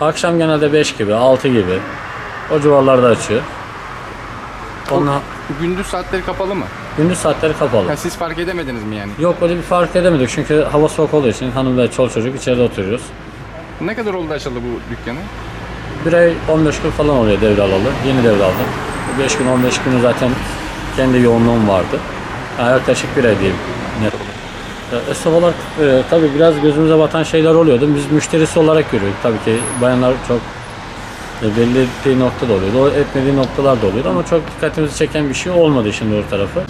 Akşam genelde 5 gibi, 6 gibi o civarlarda açıyor. Onunla Gündüz saatleri kapalı mı? gündüz saatleri kapalı. Ha, siz fark edemediniz mi yani? Yok öyle bir fark edemedik çünkü hava soğuk olduğu için hanım ve çoluk çocuk içeride oturuyoruz. Ne kadar oldu açıldı bu dükkanı? Bir ay 15 gün falan oluyor devralalı. Yeni devraldım. 5 gün 15 günü zaten kendi yoğunluğum vardı. Yani yaklaşık bir ay diyeyim. Net. Esnaf olarak e, tabii biraz gözümüze batan şeyler oluyordu. Biz müşterisi olarak görüyorduk. Tabii ki bayanlar çok e, belli ettiği nokta da oluyordu. O etmediği noktalar da oluyordu ama çok dikkatimizi çeken bir şey olmadı işin doğru tarafı.